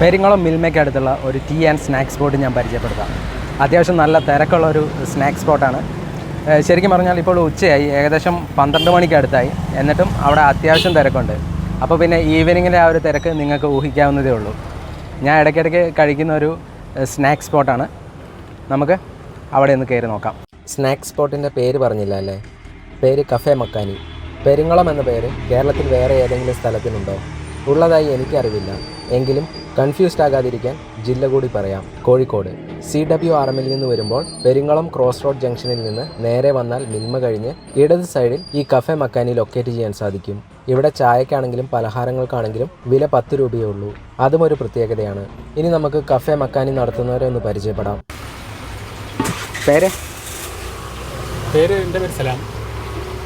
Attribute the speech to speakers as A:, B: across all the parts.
A: പെരിങ്ങളം മിൽമയ്ക്ക് അടുത്തുള്ള ഒരു tea and snacks spot ഞാൻ പരിചയപ്പെടുത്താം. അത്യാവശ്യം നല്ല തിരക്കുള്ള ഒരു സ്നാക്സ് സ്പോട്ടാണ്. ശരിക്കും പറഞ്ഞാൽ ഇപ്പോൾ ഉച്ചയായി ഏകദേശം പന്ത്രണ്ട് മണിക്ക് അടുത്തായി. എന്നിട്ടും അവിടെ അത്യാവശ്യം തിരക്കുണ്ട്. അപ്പോൾ പിന്നെ ഈവനിങ്ങിന്റെ ആ ഒരു തിരക്ക് നിങ്ങൾക്ക് ഊഹിക്കാവുന്നതേ ഉള്ളൂ. ഞാൻ ഇടയ്ക്കിടയ്ക്ക് കഴിക്കുന്ന ഒരു സ്നാക്സ് സ്പോട്ടാണ്. നമുക്ക് അവിടെ ഒന്ന് കയറി നോക്കാം. സ്നാക്സ് സ്പോട്ടിന്റെ പേര് പറഞ്ഞില്ല അല്ലേ? പേര് കഫേ മക്കാനി. പെരിങ്ങളം എന്ന പേര് കേരളത്തിൽ വേറെ ഏതെങ്കിലും സ്ഥലത്തിനുണ്ടോ? ഉള്ളതായി എനിക്കറിവില്ല. എങ്കിലും കൺഫ്യൂസ്ഡ് ആകാതിരിക്കാൻ ജില്ല കൂടി പറയാം. കോഴിക്കോട്. സി ഡബ്ല്യു ആർ എമ്മിൽ നിന്ന് വരുമ്പോൾ പെരിങ്ങളം ക്രോസ് റോഡ് ജംഗ്ഷനിൽ നിന്ന് നേരെ വന്നാൽ മിൽമ കഴിഞ്ഞ് ഇടത് സൈഡിൽ ഈ കഫേ മക്കാനി ലൊക്കേറ്റ് ചെയ്യാൻ സാധിക്കും. ഇവിടെ ചായക്കാണെങ്കിലും പലഹാരങ്ങൾക്കാണെങ്കിലും വില പത്ത് രൂപയേ ഉള്ളൂ. അതും ഒരു പ്രത്യേകതയാണ്. ഇനി നമുക്ക് കഫേ മക്കാനി നടത്തുന്നവരെ ഒന്ന് പരിചയപ്പെടാം. പേര്?
B: പേര് എന്റെ പേര് സലാം.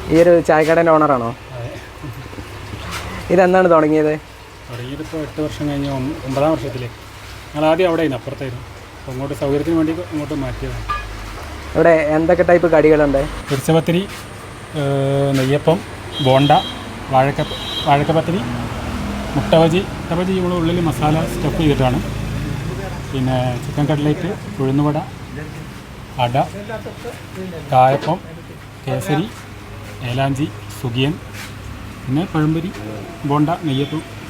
A: ഈ ഒരു ചായക്കടേന്റെ ഓണറാണോ ഇതെന്താണ് തുടങ്ങിയത്?
B: തുടങ്ങിയിട്ടിപ്പോൾ എട്ട് വർഷം കഴിഞ്ഞ് ഒമ്പ- ഒമ്പതാം വർഷത്തിലേ. ഞങ്ങൾ ആദ്യം അവിടെ ആയിരുന്നു അപ്പുറത്തായിരുന്നു. അപ്പോൾ അങ്ങോട്ട് സൗകര്യത്തിന് വേണ്ടി ഇങ്ങോട്ട് മാറ്റിയതാണ്.
A: ഇവിടെ എന്തൊക്കെ ടൈപ്പ് കടികളുണ്ട്?
B: തിരിച്ചപത്തിരി നെയ്യപ്പം ബോണ്ട വാഴക്ക വാഴക്കപ്പത്തിരി മുട്ടബജി. മുട്ടബജി നമ്മൾ ഉള്ളിൽ മസാല സ്റ്റഫ് ചെയ്തിട്ടാണ്. പിന്നെ ചിക്കൻ കട്ട്ലേറ്റ് ഉഴുന്നുവട അട കായപ്പം കേസരി ഏലാഞ്ചി സുഖിയൻ പിന്നെ പഴംപൊരി ബോണ്ട നെയ്യപ്പം.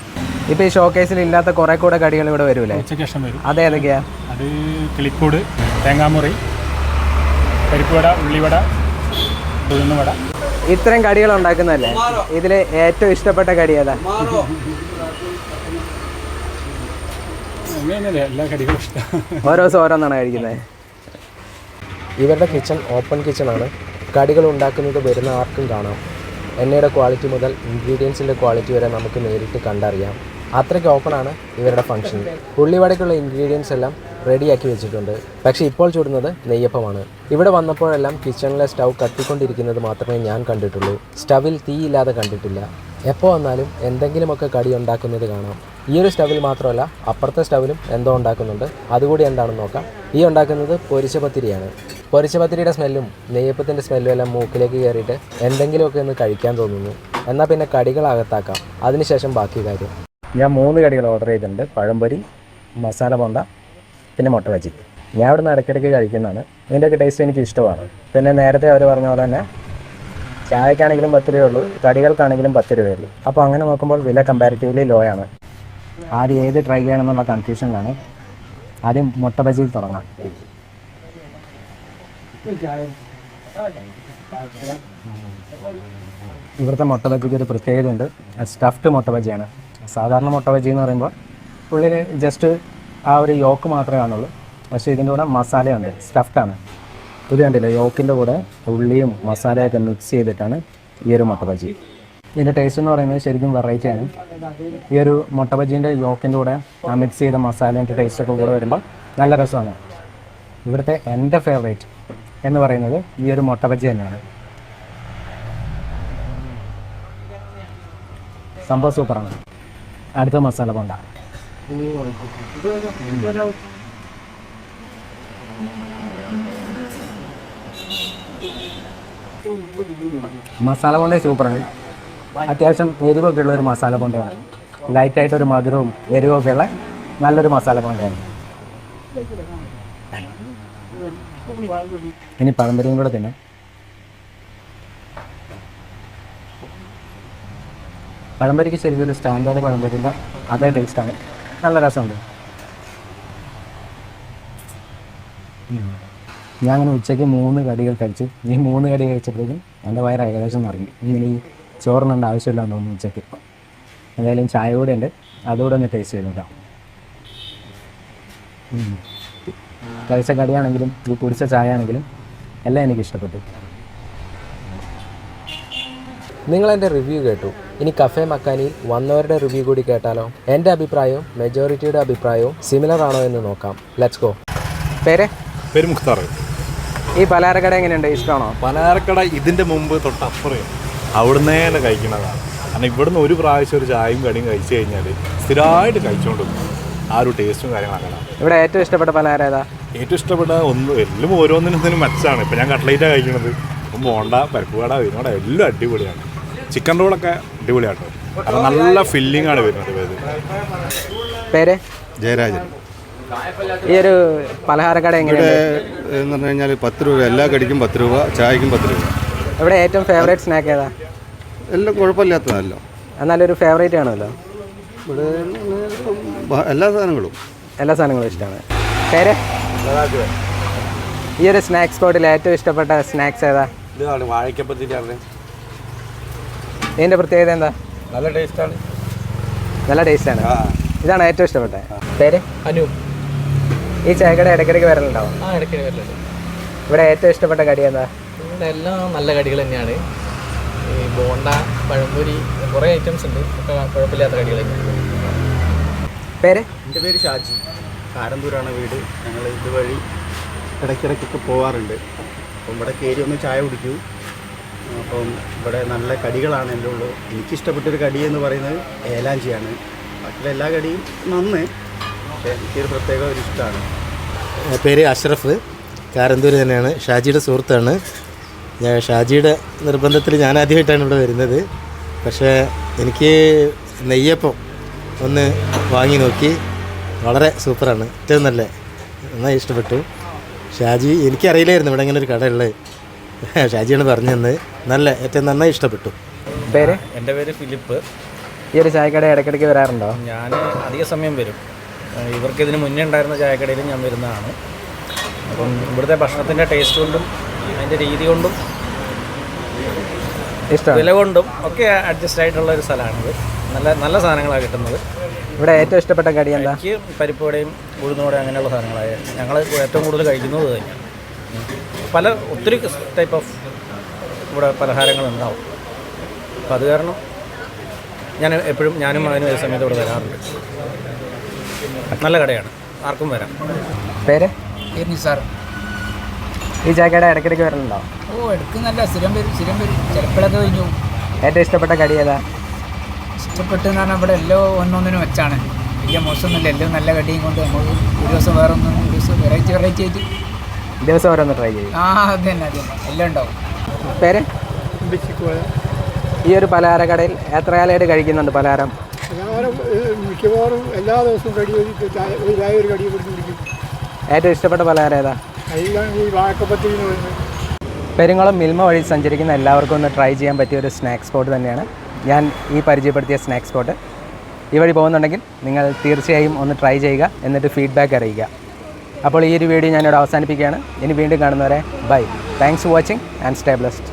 A: ഇപ്പോൾ ഈ ഷോക്കേസിൽ ഇല്ലാത്ത കുറെ കൂടെ കടികൾ ഇവിടെ വരൂലേ?
B: ഉച്ചയ്ക്ക് ശേഷം വരും.
A: അതേതൊക്കെയാ
B: അത് കിളിക്കൂട് തേങ്ങാമുറി പരിപ്പുവട ഉള്ളിവട ഉഴുന്നുവട.
A: ഇത്രയും കടികൾ ഉണ്ടാക്കുന്നതല്ലേ? ഇതിൽ ഏറ്റവും ഇഷ്ടപ്പെട്ട കടി ഏതാ?
B: എല്ലാ കടികളും ഇഷ്ടം.
A: ഓരോ ദിവസം ഓരോന്നാണ് കഴിക്കുന്നത്? ഇവരുടെ കിച്ചൺ ഓപ്പൺ കിച്ചൺ ആണ് കടികൾ ഉണ്ടാക്കുന്നത് വരുന്ന ആർക്കും കാണാം. എണ്ണയുടെ ക്വാളിറ്റി മുതൽ ഇൻഗ്രീഡിയൻസിന്റെ ക്വാളിറ്റി വരെ നമുക്ക് നേരിട്ട് കണ്ടറിയാം. അത്രയ്ക്ക് ഓപ്പൺ ആണ് ഇവരുടെ ഫംഗ്ഷൻ പുള്ളിവടയ്ക്കുള്ള ഇൻഗ്രീഡിയൻസ് എല്ലാം റെഡിയാക്കി വെച്ചിട്ടുണ്ട്. പക്ഷേ ഇപ്പോൾ ചൂടുന്നത് നെയ്യപ്പമാണ്. ഇവിടെ വന്നപ്പോഴെല്ലാം കിച്ചണിലെ സ്റ്റൗ കത്തിക്കൊണ്ടിരിക്കുന്നത് മാത്രമേ ഞാൻ കണ്ടിട്ടുള്ളൂ. സ്റ്റവിൽ തീയില്ലാതെ കണ്ടിട്ടില്ല. എപ്പോൾ വന്നാലും എന്തെങ്കിലുമൊക്കെ കടി ഉണ്ടാക്കുന്നത് കാണാം. ഈ ഒരു സ്റ്റവിൽ മാത്രമല്ല അപ്പുറത്തെ സ്റ്റവിലും എന്തോ ഉണ്ടാക്കുന്നുണ്ട്. അതുകൂടി എന്താണെന്ന് നോക്കാം. ഈ ഉണ്ടാക്കുന്നത് പൊരിച്ച പത്തിരിയാണ് പൊരിച്ച പത്തിരിയുടെ സ്മെല്ലും നെയ്യപ്പത്തിന്റെ സ്മെല്ലും എല്ലാം മൂക്കിലേക്ക് കയറിയിട്ട് എന്തെങ്കിലുമൊക്കെ ഒന്ന് കഴിക്കാൻ തോന്നുന്നു. എന്നാൽ പിന്നെ കടികൾ അകത്താക്കാം അതിനുശേഷം ബാക്കി കാര്യം. ഞാൻ മൂന്ന് കടികൾ ഓർഡർ ചെയ്തിട്ടുണ്ട്. പഴംപൊരി മസാല ബോണ്ട പിന്നെ മുട്ട ബജി ഞാൻ ഇവിടുന്ന് ഇടയ്ക്കിടയ്ക്ക് കഴിക്കുന്നതാണ്. ഇതിന്റെയൊക്കെ ടേസ്റ്റ് എനിക്ക് ഇഷ്ടമാണ്. പിന്നെ നേരത്തെ അവർ പറഞ്ഞ പോലെ തന്നെ ചായക്കാണെങ്കിലും പത്ത് രൂപയുള്ളൂ കടികൾക്കാണെങ്കിലും പത്ത് രൂപയുള്ളൂ അപ്പോൾ അങ്ങനെ നോക്കുമ്പോൾ വില കമ്പാരിറ്റീവ്ലി ലോ ആണ്. ആദ്യം ഏത് ട്രൈ ചെയ്യണമെന്നുള്ള കൺഫ്യൂഷനിലാണ് ആദ്യം മുട്ട ബജിയിൽ തുടങ്ങാം. ഇവിടുത്തെ മുട്ട ബജിക്ക് ഒരു പ്രത്യേകതയുണ്ട്. സ്റ്റഫ്ഡ് മുട്ട ബജിയാണ് സാധാരണ മുട്ട ബജി എന്ന് പറയുമ്പോൾ ഉള്ളിൽ ജസ്റ്റ് ആ ഒരു യോക്ക് മാത്രമേ കാണുള്ളൂ. പക്ഷേ ഇതിന്റെ കൂടെ മസാലയുണ്ട് സ്റ്റഫ്ഡാണ് ഇത് കണ്ടില്ല യോക്കിന്റെ കൂടെ ഉള്ളിയും മസാലയൊക്കെ മിക്സ് ചെയ്തിട്ടാണ് ഈ ഒരു മുട്ട ബജി. ഇതിന്റെ ടേസ്റ്റ് എന്ന് പറയുന്നത് ശരിക്കും വെറൈറ്റി ആണ്. ഈ ഒരു മുട്ട ബജീന്റെ യോക്കിന്റെ കൂടെ ആ മിക്സ് ചെയ്ത മസാലേന്റെ ടേസ്റ്റ് ഒക്കെ കൂടെ വരുമ്പോൾ നല്ല രസമാണ്. ഇവിടുത്തെ എന്റെ ഫേവറേറ്റ് എന്ന് പറയുന്നത് ഈ ഒരു മുട്ട ബജി തന്നെയാണ്. സംഭവം സൂപ്പറാണ് അടുത്ത മസാല കൊണ്ട. മസാല കൊണ്ടേ സൂപ്പറാണ് അത്യാവശ്യം എരിവൊക്കെ ഉള്ള ഒരു മസാല കൊണ്ടയാണ്. ലൈറ്റായിട്ടൊരു മധുരവും എരിവൊക്കെ ഉള്ള നല്ലൊരു മസാല കൊണ്ടയാണ്. ഇനി പഴംപരിയും കൂടെ തന്നെ. പഴംപരിക്ക് ശരിക്കും ഒരു സ്റ്റാൻഡേർഡ് പഴംപരിന്റെ അതേ ടേസ്റ്റാണ് നല്ല രസമുണ്ട്. ഞാൻ അങ്ങനെ ഉച്ചയ്ക്ക് മൂന്ന് കടികൾ കഴിച്ചു ഈ മൂന്ന് കടി കഴിച്ചപ്പോഴേക്കും എന്റെ വയറ് ഏകദേശം നിറങ്ങി ഇങ്ങനെ ഈ ചോറിനുണ്ട് ആവശ്യമില്ലാന്ന് തോന്നുന്നു ഉച്ചയ്ക്ക്. എന്തായാലും ചായ കൂടെ ഉണ്ട്. അതുകൂടെ ഒന്ന് ടേസ്റ്റ് ചെയ്തോട്ടാം കഴിച്ച കടിയാണെങ്കിലും ഈ കുടിച്ച ചായ ആണെങ്കിലും എല്ലാം എനിക്ക് ഇഷ്ടപ്പെട്ടു നിങ്ങൾ എന്റെ റിവ്യൂ കേട്ടു. ഇനി കഫേ മക്കാനിൽ വന്നവരുടെ റിവ്യൂ കൂടി കേട്ടാലോ? എന്റെ അഭിപ്രായവും മെജോറിറ്റിയുടെ അഭിപ്രായവും സിമിലർ ആണോ എന്ന് നോക്കാം. ലെറ്റ്സ് ഗോ പേരെ?
C: പേര് മുഖ്താർ
A: ഈ പലഹാരക്കട എങ്ങനെയുണ്ട്? ഇഷ്ടമാണോ?
C: പലഹാരക്കട ഇതിന്റെ മുമ്പ് തൊട്ടപ്പുറം അവിടുന്ന് തന്നെ കഴിക്കുന്നതാണ് കാരണം ഇവിടുന്ന് ഒരു പ്രാവശ്യം ഒരു ചായയും കടിയും കഴിച്ചു കഴിഞ്ഞാൽ സ്ഥിരമായിട്ട് കഴിച്ചുകൊണ്ട്. ആ ഒരു ടേസ്റ്റും കാര്യങ്ങളൊക്കെ
A: ഇവിടെ ഏറ്റവും ഇഷ്ടപ്പെട്ട പലഹാരം ഏതാ?
C: ഏറ്റവും ഇഷ്ടപ്പെട്ട ഒന്ന് എല്ലാം ഓരോന്നിനും മെച്ചാണ് ഇപ്പം ഞാൻ കട്ട്ലേറ്റാണ് കഴിക്കുന്നത് ഇപ്പം ബോണ്ട കട വിനോട എല്ലാം അടിപൊളിയാണ്. ചിക്കൻ റോളൊക്കെ അടിപൊളിയാട്ടോ. നല്ല ഫില്ലിംഗ് ആണ് വരുന്നത് ഇത്
A: പേര്?
D: ജയരാജൻ.
A: ഈ ഒരു പലഹാരക്കട
D: ഇവിടെ എന്ന് പറഞ്ഞു കഴിഞ്ഞാൽ പത്ത് രൂപ എല്ലാ കടിക്കും പത്ത് രൂപ ചായക്കും പത്ത് രൂപ.
A: ഇവിടെ ഏറ്റവും ഫേവറേറ്റ് സ്നാക്ക് ഏതാ?
D: എല്ലാം കുഴപ്പമില്ലാത്തതല്ലോ.
A: ഒരു ഫേവറേറ്റ് ആണല്ലോ.
D: ഇവിടെ ബ- എല്ലാ സാധനങ്ങളും.
A: എല്ലാ സാധനങ്ങളും ഇഷ്ടമാണ്. പേര്? ഈ ഒരു സ്നാക്ക് സ്പോട്ടിൽ ഏറ്റവും ഇഷ്ടപ്പെട്ട സ്നാക്സ് ഏതാ?
E: ഇതാണ് വാഴയ്ക്കപ്പത്തിന്റെ
A: ഇതിന്റെ പ്രത്യേകത എന്താ?
E: നല്ല ടേസ്റ്റാണ്.
A: നല്ല ടേസ്റ്റാണ്. ഇതാണ് ഏറ്റവും ഇഷ്ടപ്പെട്ടത്. പേര്?
F: അനു.
A: ഈ ചായക്കട ഇടയ്ക്കിടയ്ക്ക് വരലുണ്ടാവും?
F: ആ വരലുണ്ട്.
A: ഇവിടെ ഏറ്റവും ഇഷ്ടപ്പെട്ട കടി എന്താ?
F: ഇവിടെ എല്ലാം നല്ല കടികൾ തന്നെയാണ്. ഈ ബോണ്ട പഴംപൊരി കുറേ ഐറ്റംസ് ഉണ്ട്. ഒക്കെ കുഴപ്പമില്ലാത്ത കടികൾ തന്നെയാണ്.
A: പേര്?
G: എന്റെ പേര് ഷാജി. കാരന്തൂരാണ് വീട്. ഞങ്ങൾ ഇതുവഴി ഇടയ്ക്കിടയ്ക്കൊക്കെ പോവാറുണ്ട്. അപ്പം ഇവിടെ കയറി ഒന്ന് ചായ കുടിക്കൂ. അപ്പം ഇവിടെ നല്ല കടികളാണ് എന്റെ ഉള്ളു. എനിക്കിഷ്ടപ്പെട്ടൊരു കടി എന്ന് പറയുന്നത് ഏലാഞ്ചിയാണ്. ബാക്കിയുള്ള എല്ലാ കടിയും നന്ന്. പക്ഷേ എനിക്കൊരു പ്രത്യേക ഒരു ഇഷ്ടമാണ്.
H: പേര് അഷ്റഫ്. കാരന്തൂർ തന്നെയാണ്. ഷാജിയുടെ സുഹൃത്താണ്. ഞാൻ ഷാജിയുടെ നിർബന്ധത്തിൽ ഞാൻ ആദ്യമായിട്ടാണ് ഇവിടെ വരുന്നത്. പക്ഷേ എനിക്ക് നെയ്യപ്പം ഒന്ന് വാങ്ങി നോക്കി. വളരെ സൂപ്പറാണ്. ഏറ്റവും നല്ല. നന്നായി ഇഷ്ടപ്പെട്ടു. ഷാജി എനിക്കറിയില്ലായിരുന്നു ഇവിടെ ഇങ്ങനെ ഒരു കടയുള്ളത്. ഷാജിയാണ് പറഞ്ഞു തന്നത് നല്ല ഏറ്റവും നന്നായി ഇഷ്ടപ്പെട്ടു.
A: പേര്?
I: എന്റെ പേര് ഫിലിപ്പ്.
A: ഈ ഒരു ചായക്കട ഇടയ്ക്കിടയ്ക്ക് വരാറുണ്ടോ?
I: ഞാൻ അധിക സമയം വരും. ഇവർക്ക് ഇതിന് മുന്നേ ഉണ്ടായിരുന്ന ചായക്കടയിലും ഞാൻ വരുന്നതാണ്. അപ്പം ഇവിടുത്തെ ഭക്ഷണത്തിന്റെ ടേസ്റ്റ് കൊണ്ടും അതിന്റെ രീതി കൊണ്ടും
A: ഇഷ്ടം
I: വില കൊണ്ടും ഒക്കെ അഡ്ജസ്റ്റ് ആയിട്ടുള്ള ഒരു സ്ഥലമാണിത്. നല്ല നല്ല സാധനങ്ങളാണ് കിട്ടുന്നത്.
A: ഇവിടെ ഏറ്റവും ഇഷ്ടപ്പെട്ട കടി എന്താ?
I: എനിക്ക് പരിപ്പുവടയും ഉഴുന്നുവടയും അങ്ങനെയുള്ള സാധനങ്ങളായ ഞങ്ങൾ ഏറ്റവും കൂടുതൽ കഴിക്കുന്നത് തന്നെയാണ്. പല ഒത്തിരി ടൈപ്പ് ഓഫ് ഇവിടെ പലഹാരങ്ങളുണ്ടാവും. അപ്പോൾ അത് കാരണം ഞാൻ എപ്പോഴും ഞാനും അതിന് ഒരു സമയത്ത് ഇവിടെ വരാറുണ്ട്. നല്ല കടയാണ്. ആർക്കും വരാം.
A: പേര്?
J: സാർ
A: ഈ ചായക്കട ഇടയ്ക്കിടയ്ക്ക് വരലുണ്ടോ?
J: ഓ എടുക്കുന്നല്ല സ്ഥിരം വരും സ്ഥിരം വരും. ചിലപ്പോഴൊക്കെ കഴിഞ്ഞു.
A: ഏറ്റവും ഇഷ്ടപ്പെട്ട കടി ഏതാ?
J: ഇഷ്ടപ്പെട്ടെന്ന് പറഞ്ഞാൽ ഇവിടെ എല്ലാം ഒന്നൊന്നിനും വെച്ചാണ്. വലിയ മോശമൊന്നുമില്ല. എല്ലാം നല്ല കടിയും കൊണ്ട് നമുക്ക് ഒരു ദിവസം വേറെ ഒന്നും ഒരു ദിവസം വെറൈറ്റി വെറൈറ്റി ആയിട്ട്
A: ദിവസം ഓരോന്ന് ട്രൈ ചെയ്യും.
J: ആ അത് തന്നെ അത് തന്നെ എല്ലാം ഉണ്ടാവും.
A: പേര്? ഈ ഒരു പലഹാര കടയിൽ എത്ര കാലമായിട്ട് കഴിക്കുന്നുണ്ട് പലഹാരം
B: മിക്കവാറും എല്ലാ ദിവസവും കടി ഒരു ചായ ഒരു ചായ ഒരു കടി കൊടുത്ത് കുടിക്കും.
A: ഏറ്റവും ഇഷ്ടപ്പെട്ട പലഹാരം ഏതാ?
B: പെരുങ്ങളും ഈ വാഴക്കപ്പത്തിൽ
A: പെരുങ്ങളം മിൽമ വഴി സഞ്ചരിക്കുന്ന എല്ലാവർക്കും ഒന്ന് ട്രൈ ചെയ്യാൻ പറ്റിയ ഒരു സ്നാക്ക് സ്പോട്ട് തന്നെയാണ്. ഞാൻ ഈ പരിചയപ്പെടുത്തിയ സ്നാക്ക് സ്പോട്ട് ഈ വഴി പോകുന്നുണ്ടെങ്കിൽ നിങ്ങൾ തീർച്ചയായും ഒന്ന് ട്രൈ ചെയ്യുക എന്നിട്ട് ഫീഡ്ബാക്ക് അറിയിക്കുക. അപ്പോൾ ഈ ഒരു വീഡിയോ ഞാനിവിടെ അവസാനിപ്പിക്കുകയാണ്. ഇനി വീണ്ടും കാണുന്നവരെ bye thanks for watching and stay blessed